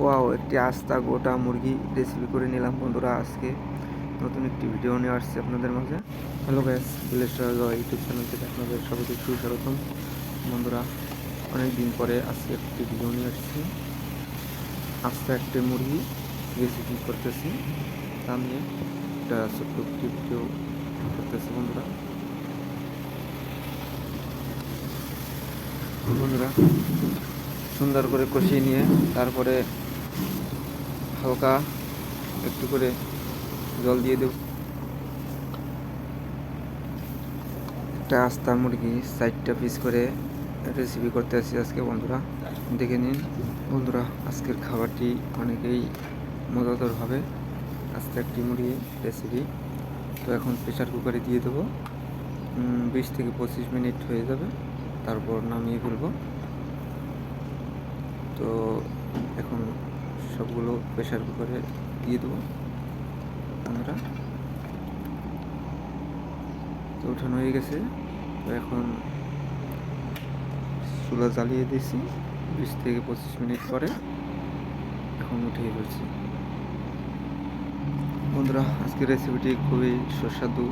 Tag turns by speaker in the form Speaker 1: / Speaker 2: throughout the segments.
Speaker 1: Wow, একটি আস্তা গোটা মুরগি রেসিপি করে নিলাম বন্ধুরা আজকে। নতুন একটি ভিডিও নিয়ে আসছে আপনাদের মাঝে। Hello gas village YouTube channel থেকে আপনাদের সবাইকে সুস্বাগতম। বন্ধুরা অনেক দিন পরে আজকে একটি ভিডিও নিয়ে আসছি। আস্তা একটি মুরগি রেসিপি করতেছি। তা নিয়ে একটা ছোট্ট একটি ভিডিও করতেছি বন্ধুরা। বন্ধুরা সুন্দর করে কষিয়ে নিয়ে তারপরে হালকা একটু করে জল দিয়ে দেব। একটা আস্তা মুরগি সাইডটা পিস করে রেসিপি করতে আসি আজকে, বন্ধুরা। দেখে নিন, বন্ধুরা, আজকের খাবারটি অনেকেই মজাদার হবে। আস্তে একটি মুরগি রেসিপি তো এখন প্রেশার কুকারে দিয়ে দেবো। বিশ থেকে পঁচিশ মিনিট হয়ে যাবে। তারপর নামিয়ে ফেলব। তো এখন সবগুলো প্রেশার কুকারে দিয়ে দেবো আমরা তো উঠানো হয়ে গেছে। তো এখন চুলা জ্বালিয়ে দিয়েছি বিশ থেকে পঁচিশ মিনিট পরে। এখন উঠিয়ে ফেলছি। বন্ধুরা, আজকের রেসিপিটি খুবই সুস্বাদু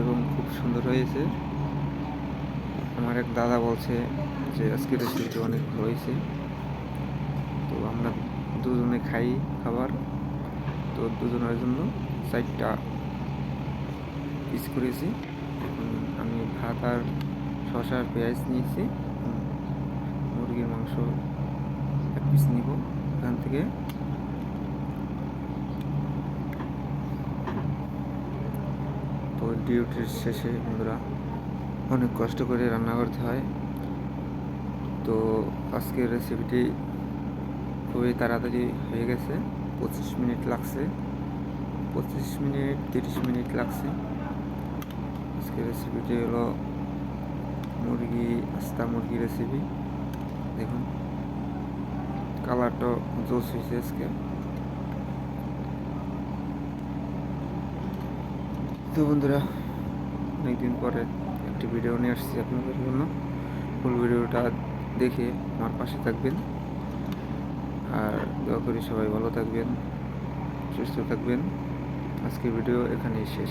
Speaker 1: এবং খুব সুন্দর হয়েছে। আমার এক দাদা বলছে যে আজকের রেসিপিটি অনেক ভালো হয়েছে। তো আমরা দুজনে খাই খাবার। তো দুজনের জন্য চারটা পিস করেছি। আমি ভাত আর শসা আর পেঁয়াজ নিয়েছি। মুরগির মাংস এক পিস নিব এখান থেকে। তো ডিউটির শেষে বন্ধুরা অনেক কষ্ট করে রান্না করতে হয়। তো আজকের রেসিপিটি খুবই তাড়াতাড়ি হয়ে গেছে। পঁচিশ মিনিট লাগছে। পঁচিশ মিনিট, তিরিশ মিনিট লাগছে। আজকের রেসিপিটি হলো মুরগি, আস্তা মুরগি রেসিপি দেখুন কালারটা জোস হয়েছে আজকে। তো বন্ধুরা, অনেকদিন পরে একটি ভিডিও নিয়ে আসছি আপনাদের জন্য। ফুল ভিডিওটা দেখে আমার পাশে থাকবেন। আর দয়া করি সবাই ভালো থাকবেন সুস্থ থাকবেন। আজকের ভিডিও এখানেই শেষ।